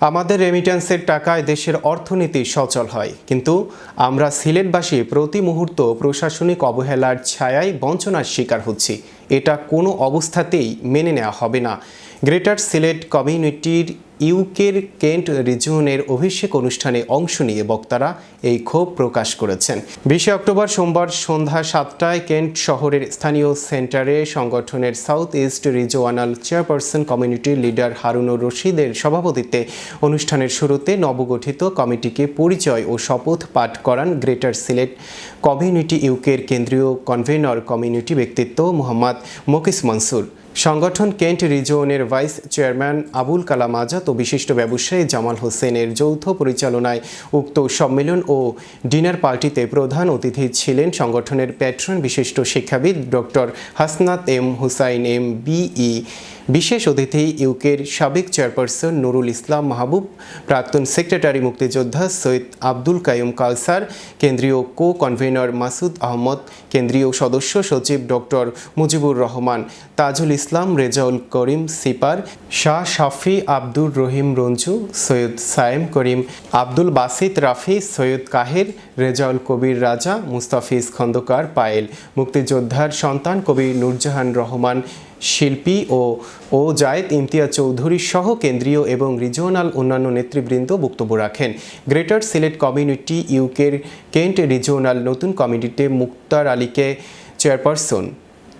আমাদের রেমিট্যান্সের টাকায় দেশের অর্থনীতি সচল হয়। কিন্তু আমরা সিলেটবাসী প্রতি মুহূর্ত প্রশাসনিক অবহেলার ছায়ায় বঞ্চনার শিকার হচ্ছি। এটা কোনো অবস্থাতেই মেনে নেওয়া হবে না। গ্রেটার সিলেট কমিউনিটির ইউকের কেন্ট রিজিয়নের অভিষেক অনুষ্ঠানে অংশ নিয়ে বক্তারা এই ক্ষোভ প্রকাশ করেছেন। বিশে অক্টোবর সোমবার সন্ধ্যা সাতটায় কেন্ট শহরের স্থানীয় সেন্টারে সংগঠনের সাউথ ইস্ট রিজিওনাল চেয়ারপারসন কমিউনিটির লিডার হারুনুর রশিদের সভাপতিত্বে অনুষ্ঠানের শুরুতে নবগঠিত কমিটিকে পরিচয় ও শপথ পাঠ করান গ্রেটার সিলেট কমিউনিটি ইউকের কেন্দ্রীয় কনভেনর কমিউনিটি ব্যক্তিত্ব মোহাম্মদ মকিস মনসুর। সংগঠন কেন্ট রিজিয়নের ভাইস চেয়ারম্যান আবুল কালাম আজাদ ও বিশিষ্ট ব্যবসায়ী জামাল হোসেনের যৌথ পরিচালনায় উক্ত সম্মেলন ও ডিনার পার্টিতে প্রধান অতিথি ছিলেন সংগঠনের প্যাট্রন বিশিষ্ট শিক্ষাবিদ doctor Hasnat M Hussain MBE বিশেষ অতিথি ইউকের সাবেক চেয়ারপারসন নুরুল ইসলাম মাহবুব, প্রাক্তন সেক্রেটারি মুক্তিযোদ্ধা সৈয়দ আব্দুল কায়ুম কালসার, কেন্দ্রীয় কো কনভেনর মাসুদ আহমদ, কেন্দ্রীয় সদস্য সচিব ডক্টর মুজিবুর রহমান, তাজুল ইসলাম, রেজাউল করিম, সিপার, শাহ শাফি, আব্দুর রহিম রঞ্জু, সৈয়দ সায়েম করিম, আব্দুল বাসিত রাফি, সৈয়দ কাহের, রেজাউল কবির রাজা, মুস্তাফিজ খন্দকার পায়েল, মুক্তিযোদ্ধার সন্তান কবি নূরজাহান রহমান, শিল্পী ও ও জায়েদ ইমতিয়াজ চৌধুরী সহ কেন্দ্রীয় এবং রিজিওনাল অন্যান্য নেতৃবৃন্দ বক্তব্য রাখেন। গ্রেটার সিলেট কমিউনিটি ইউকের কেন্ট রিজিওনাল নতুন কমিটিতে মুক্তার আলীকে চেয়ারপারসন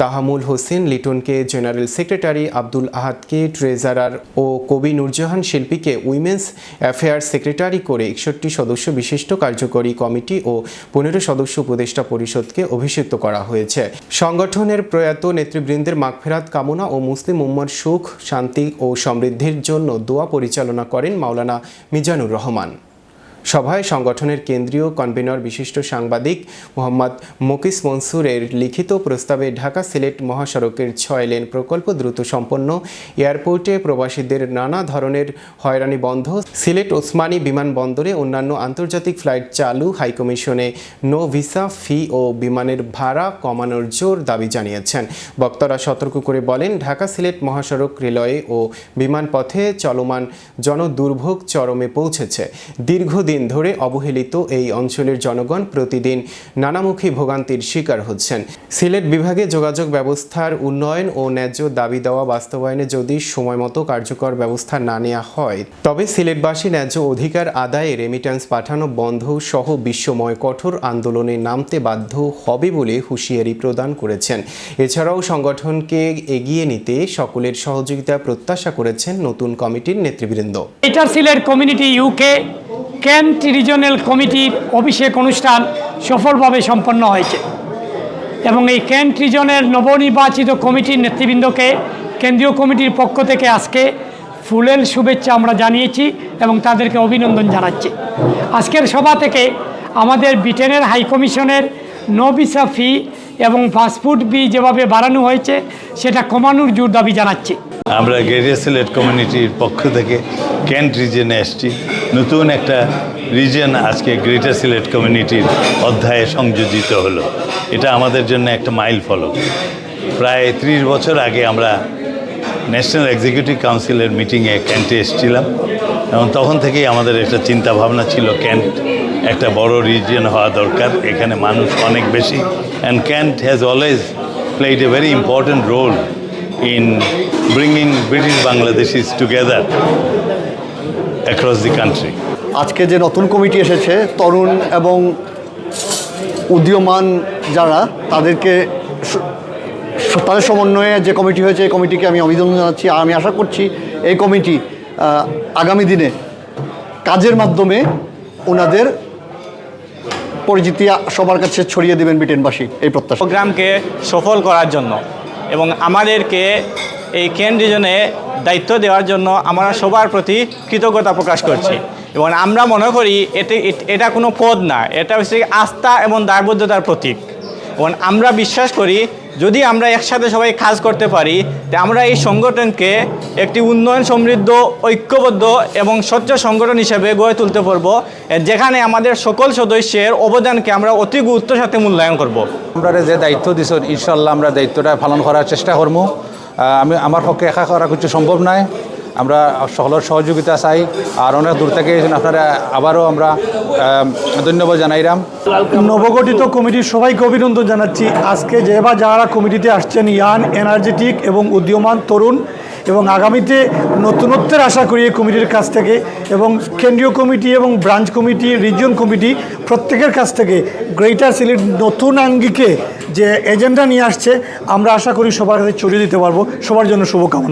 তাহামুল হোসেন, লিটনকে জেনারেল সেক্রেটারি আব্দুল আহাদকে ট্রেজারার ও কবি নূরজাহান শিল্পীকে উইমেন্স অ্যাফেয়ার্স সেক্রেটারি করে একষট্টি সদস্য বিশিষ্ট কার্যকরী কমিটি ও পনেরো সদস্য উপদেষ্টা পরিষদকে অভিষিক্ত করা হয়েছে। সংগঠনের প্রয়াত নেতৃবৃন্দের মাগফেরাত কামনা ও মুসলিম উম্মার সুখ, শান্তি ও সমৃদ্ধির জন্য দোয়া পরিচালনা করেন মাওলানা মিজানুর রহমান। সভায় সংগঠনের কেন্দ্রীয় কনভেনর বিশিষ্ট সাংবাদিক মোহাম্মদ মকিস মনসুরের লিখিত প্রস্তাবে ঢাকা সিলেট মহাসড়কের ছয় লেন প্রকল্প দ্রুত সম্পন্ন, এয়ারপোর্টে প্রবাসীদের নানা ধরনের হয়রানি বন্ধ, সিলেট ওসমানী বিমানবন্দরে অন্যান্য আন্তর্জাতিক ফ্লাইট চালু, হাইকমিশনে নো ভিসা ফি ও বিমানের ভাড়া কমানোর জোর দাবি জানিয়েছেন। বক্তারা সতর্ক করে বলেন, ঢাকা সিলেট মহাসড়ক রেলওয়ে ও বিমানপথে চলমান জনদুর্ভোগ চরমে পৌঁছেছে। দীর্ঘদিন ধরে অবহেলিত এই অঞ্চলের জনগণ প্রতিদিন নানামুখী ভোগান্তির শিকার হচ্ছেন। সিলেট বিভাগে যোগাযোগ ব্যবস্থার উন্নয়ন ও ন্যায্য দাবি দেওয়া বাস্তবায়নে যদি সময়মতো কার্যকর ব্যবস্থা না নেওয়া হয়, তবে সিলেটবাসী ন্যায্য অধিকার আদায়ে রেমিট্যান্স পাঠানো বন্ধ সহ বিশ্বময় কঠোর আন্দোলনে নামতে বাধ্য হবে বলে হুঁশিয়ারি প্রদান করেছেন। এছাড়াও সংগঠনকে এগিয়ে নিতে সকলের সহযোগিতা প্রত্যাশা করেছেন নতুন কমিটির নেতৃবৃন্দ। Greater Sylhet community UK Kent regional কমিটির অভিষেক অনুষ্ঠান সফলভাবে সম্পন্ন হয়েছে এবং এই ক্যান্ট রিজনের নবনির্বাচিত কমিটির নেতৃবৃন্দকে, কেন্দ্রীয় কমিটির পক্ষ থেকে আজকে ফুলেল শুভেচ্ছা আমরা জানিয়েছি এবং তাদেরকে অভিনন্দন জানাচ্ছি। আজকের সভা থেকে আমাদের ব্রিটেনের হাইকমিশনের নো ভিসা ফি এবং ফাস্টফুড ফি যেভাবে বাড়ানো হয়েছে, সেটা কমানোর জোর দাবি জানাচ্ছি। আমরা গ্রেটার সিলেট কমিউনিটির পক্ষ থেকে ক্যান্ট রিজনে এসেছি। নতুন একটা রিজন আজকে গ্রেটার সিলেট কমিউনিটির অধ্যায়ে সংযোজিত হলো। এটা আমাদের জন্য একটা মাইল ফলক। প্রায় ত্রিশ বছর আগে আমরা ন্যাশনাল এক্সিকিউটিভ কাউন্সিলের মিটিংয়ে ক্যান্টে এসেছিলাম এবং তখন থেকেই আমাদের একটা চিন্তা ভাবনা ছিল ক্যান্ট একটা বড় রিজিয়ন হওয়া দরকার, এখানে মানুষ অনেক বেশি। And Kent has always played a very important role in bringing British Bangladeshis together across the country. আজকে যে নতুন কমিটি এসেছে তরুণ এবং উদীয়মান যারা তাদেরকে তাদের সমন্বয়ে যে কমিটি হয়েছে এই কমিটিকে আমি অভিনন্দন জানাচ্ছি। আর আমি আশা করছি এই কমিটি আগামী দিনে কাজের মাধ্যমে ওনাদের পরিচিতি সবার কাছে ছড়িয়ে দেবেন ব্রিটেনবাসী এই প্রত্যাশা। প্রোগ্রামকে সফল করার জন্য। এবং আমাদেরকে এই কেন রিজনে দায়িত্ব দেওয়ার জন্য আমরা সবার প্রতি কৃতজ্ঞতা প্রকাশ করছি। এবং আমরা মনে করি এতে এটা কোনো পদ না, এটা হচ্ছে আস্থা এবং দায়বদ্ধতার প্রতীক। এবং আমরা বিশ্বাস করি যদি আমরা একসাথে সবাই কাজ করতে পারি, তা আমরা এই সংগঠনকে একটি উন্নয়ন সমৃদ্ধ, ঐক্যবদ্ধ এবং স্বচ্ছ সংগঠন হিসেবে গড়ে তুলতে পারব, যেখানে আমাদের সকল সদস্যের অবদানকে আমরা অতি গুরুত্বের সাথে মূল্যায়ন করব। আমরা যে দায়িত্ব দিছ ইনশাল্লাহ আমরা দায়িত্বটা পালন করার চেষ্টা করব আমি আমার পক্ষে একা করা কিছু সম্ভব নয়। আমরা সকলের সহযোগিতা চাই। আর অনেক দূর থেকে আপনারা আবারও আমরা আম, ধন্যবাদ জানাইলাম নবগঠিত কমিটির সবাইকে অভিনন্দন জানাচ্ছি। আজকে যে বা যারা কমিটিতে আসছেন ইয়ান এনার্জেটিক এবং উদীয়মান তরুণ এবং আগামীতে নতুনত্বের আশা করি এই কমিটির কাছ থেকে এবং কেন্দ্রীয় কমিটি এবং ব্রাঞ্চ কমিটি রিজিয়ন কমিটি প্রত্যেকের কাছ থেকে গ্রেটার সিলেট নতুন আঙ্গিকে যে এজেন্ডা নিয়ে আসছে আমরা আশা করি সবার কাছে ছড়িয়ে দিতে পারব। সবার জন্য শুভকামনা।